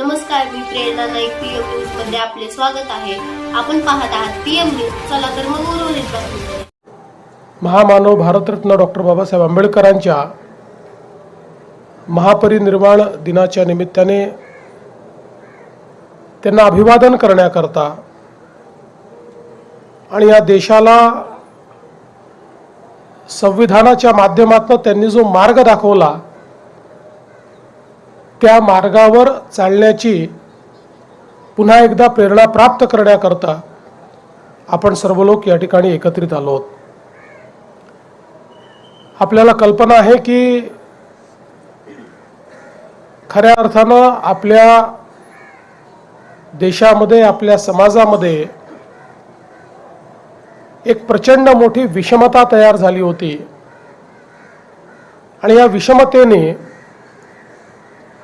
नमस्कार मी प्रेरणा नाईक पीएम न्यूजमध्ये आपले स्वागत आहे. आपण पाहत आहात पीएम न्यूज चला तर मग उर्वरित बातमीकडे महामानव भारतरत्न डॉक्टर बाबासाहेब आंबेडकरांच्या महापरिनिर्वाण दिनाच्या निमित्ताने त्यांना अभिवादन करण्याकरता आणि या देशाला संविधानाच्या माध्यमातून त्यांनी जो मार्ग दाखवला त्या मार्गावर चालण्याची पुन्हा एकदा प्रेरणा प्राप्त करण्याकरता आपण सर्व लोक या ठिकाणी एकत्रित आलो आहोत. आपल्याला कल्पना आहे की खऱ्या अर्थानं आपल्या देशामध्ये आपल्या समाजामध्ये एक प्रचंड मोठी विषमता तयार झाली होती. आणि या विषमतेने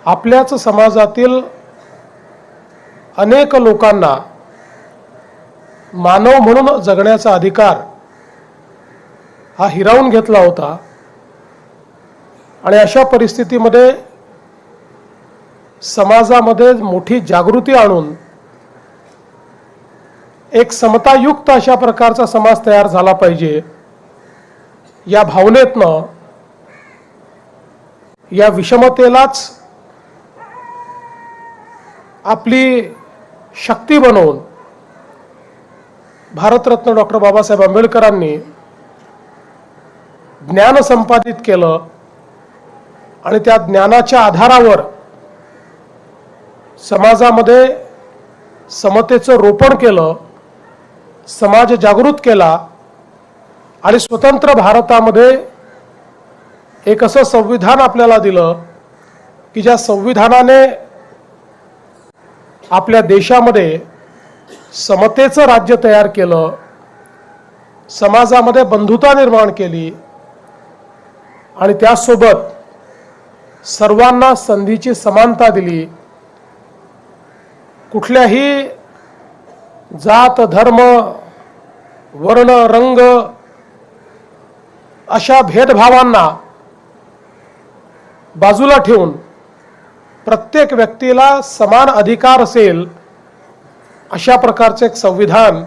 आपल्याच समाजातील अनेक लोकांना मानव म्हणून जगण्याचा अधिकार हा हिरावून घेतला होता. आणि अशा परिस्थितीमध्ये समाजामध्ये मोठी जागृती आणून एक समतायुक्त अशा प्रकारचा समाज तयार झाला पाहिजे या भावनेतनं या विषमतेलाच आपली शक्ती बनवून भारतरत्न डॉक्टर बाबासाहेब आंबेडकरांनी ज्ञान संपादित केलं आणि त्या ज्ञानाच्या आधारावर समाजामध्ये समतेचं रोपण केलं समाज जागृत केला आणि स्वतंत्र भारतामध्ये एक असं संविधान आपल्याला दिलं की ज्या संविधानाने आपल्या देशामध्ये समतेचं राज्य तयार केलं समाजामध्ये बंधुता निर्माण केली आणि त्यासोबत सर्वांना संधीची समानता दिली. कुठल्याही जात धर्म वर्ण रंग अशा भेदभावांना बाजूला ठेवून प्रत्येक व्यक्तीला समान अधिकार असेल अशा प्रकारचे एक संविधान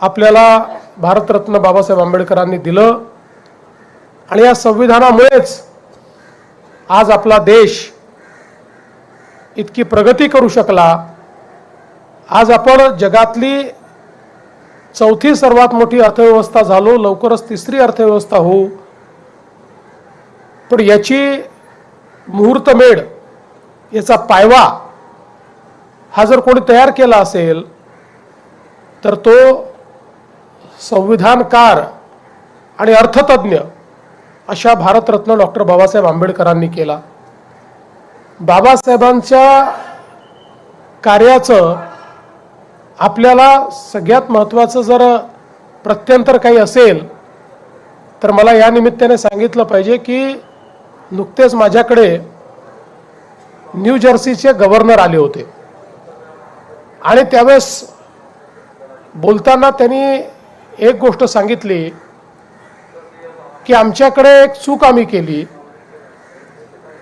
आपल्याला भारतरत्न बाबासाहेब आंबेडकरांनी दिलं. आणि या संविधानामुळेच आज आपला देश इतकी प्रगती करू शकला. आज आपण जगातली चौथी सर्वात मोठी अर्थव्यवस्था झालो लवकरच तिसरी अर्थव्यवस्था होऊ. पण याची मुहूर्तमेढ याचा पायवा हा जर कोणी तयार केला असेल तर तो संविधानकार आणि अर्थतज्ञ अशा भारतरत्न डॉक्टर बाबासाहेब आंबेडकरांनी केला. बाबासाहेबांच्या कार्याचं आपल्याला सगळ्यात महत्त्वाचं जर प्रत्यंतर काही असेल तर मला या निमित्ताने सांगितलं पाहिजे की नुकतेच माझ्याकडे न्यू जर्सीचे गव्हर्नर आले होते. आणि त्यावेळेस बोलताना त्यांनी एक गोष्ट सांगितली की आमच्याकडे एक चूक आम्ही केली.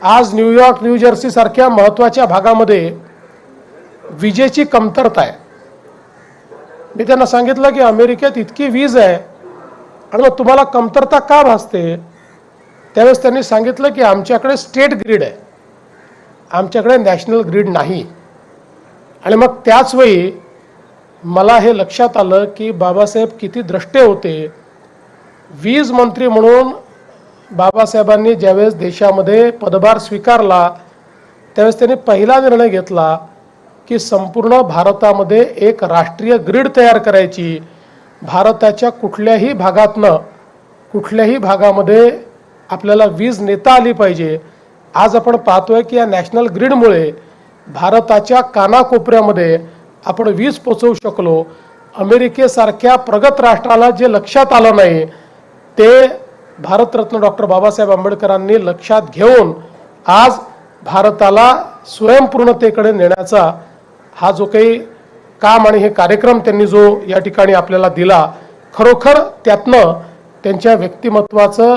आज न्यूयॉर्क न्यू जर्सी सारख्या महत्त्वाच्या भागामध्ये विजेची कमतरता आहे. मी त्यांना सांगितलं की अमेरिकेत इतकी वीज आहे आणि मग तुम्हाला कमतरता का भासते? त्यावेळेस त्यांनी सांगितलं की आमच्याकडे स्टेट ग्रीड आहे. आमच्याकडे नॅशनल ग्रीड नाही. आणि मग त्याच वेळी मला हे लक्षात आलं की बाबासाहेब किती द्रष्टे होते. वीज मंत्री म्हणून बाबासाहेबांनी ज्यावेळेस देशामध्ये पदभार स्वीकारला त्यावेळेस त्यांनी पहिला निर्णय घेतला की संपूर्ण भारतामध्ये एक राष्ट्रीय ग्रीड तयार करायची. भारताच्या कुठल्याही भागातनं कुठल्याही भागामध्ये आपल्याला वीज नेता आली पाहिजे. आज आपण पाहतोय की या नॅशनल ग्रीडमुळे भारताच्या कानाकोपऱ्यामध्ये आपण वीज पोचवू शकलो. अमेरिकेसारख्या प्रगत राष्ट्राला जे लक्षात आलं नाही ते भारतरत्न डॉक्टर बाबासाहेब आंबेडकरांनी लक्षात घेऊन आज भारताला स्वयंपूर्णतेकडे नेण्याचा हा जो काही काम आणि हे कार्यक्रम त्यांनी जो या ठिकाणी आपल्याला दिला खरोखर त्यातनं त्यांच्या व्यक्तिमत्वाचं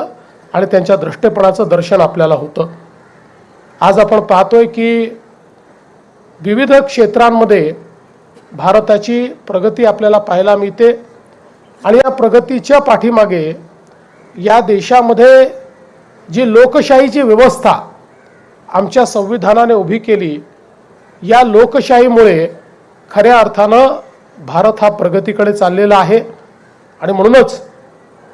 आणि त्यांच्या दृष्टेपणाचं दर्शन आपल्याला होतं. आज आपण पाहतोय की विविध क्षेत्रांमध्ये भारताची प्रगती आपल्याला पाहायला मिळते आणि या प्रगतीच्या पाठीमागे या देशामध्ये जी लोकशाहीची व्यवस्था आमच्या संविधानाने उभी केली या लोकशाहीमुळे खऱ्या अर्थानं भारत हा प्रगतीकडे चाललेला आहे. आणि म्हणूनच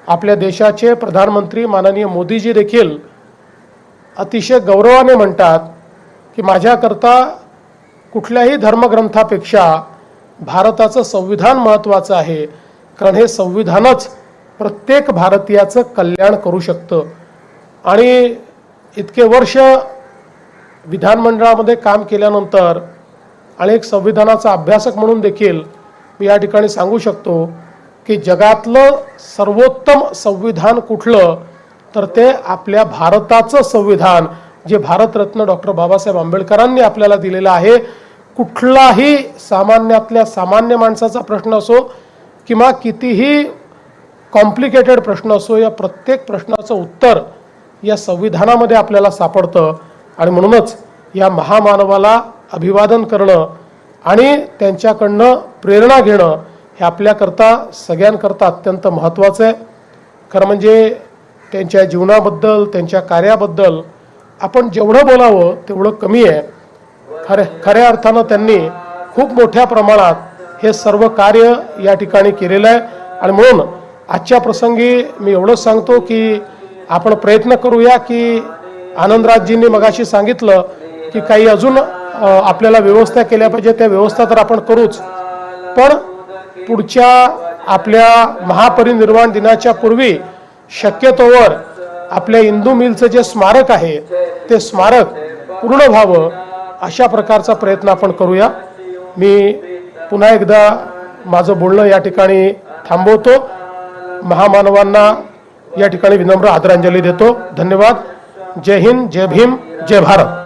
आपल्या देशाचे प्रधानमंत्री माननीय मोदीजी देखील अतिशय गौरवाने म्हणतात की माझ्याकरता कुठल्याही धर्मग्रंथापेक्षा भारताचं संविधान महत्त्वाचं आहे कारण हे संविधानच प्रत्येक भारतीयाचं कल्याण करू शकतं. आणि इतके वर्ष विधानमंडळामध्ये काम केल्यानंतर आणि एक संविधानाचा अभ्यासक म्हणून देखील मी या ठिकाणी सांगू शकतो की जगातलं सर्वोत्तम संविधान कुठलं तर ते आपल्या भारताचं संविधान जे भारतरत्न डॉक्टर बाबासाहेब आंबेडकरांनी आपल्याला दिलेलं आहे. कुठलाही सामान्यातल्या सामान्य माणसाचा प्रश्न असो किंवा कितीही कॉम्प्लिकेटेड प्रश्न असो या प्रत्येक प्रश्नाचं उत्तर या संविधानामध्ये आपल्याला सापडतं. आणि म्हणूनच या महामानवाला अभिवादन करणं आणि त्यांच्याकडनं प्रेरणा घेणं हे आपल्याकरता सगळ्यांकरता अत्यंत महत्त्वाचं आहे. खरं म्हणजे त्यांच्या जीवनाबद्दल त्यांच्या कार्याबद्दल आपण जेवढं बोलावं तेवढं कमी आहे. खऱ्या खऱ्या अर्थानं त्यांनी खूप मोठ्या प्रमाणात हे सर्व कार्य या ठिकाणी केलेलं आहे. आणि म्हणून आजच्या प्रसंगी मी एवढंच सांगतो की आपण प्रयत्न करूया की आनंदराजजींनी मगाशी सांगितलं की काही अजून आपल्याला व्यवस्था केल्या पाहिजे. त्या व्यवस्था तर आपण करूच. पण पुढच्या आपल्या महापरिनिर्वाण दिनाच्या पूर्वी शक्यतोवर आपल्या इंदू मिलचं जे स्मारक आहे ते स्मारक पूर्ण व्हावं अशा प्रकारचा प्रयत्न आपण करूया. मी पुन्हा एकदा माझं बोलणं या ठिकाणी थांबवतो. महामानवांना या ठिकाणी विनम्र आदरांजली देतो. धन्यवाद. जय हिंद जय भीम जय भारत.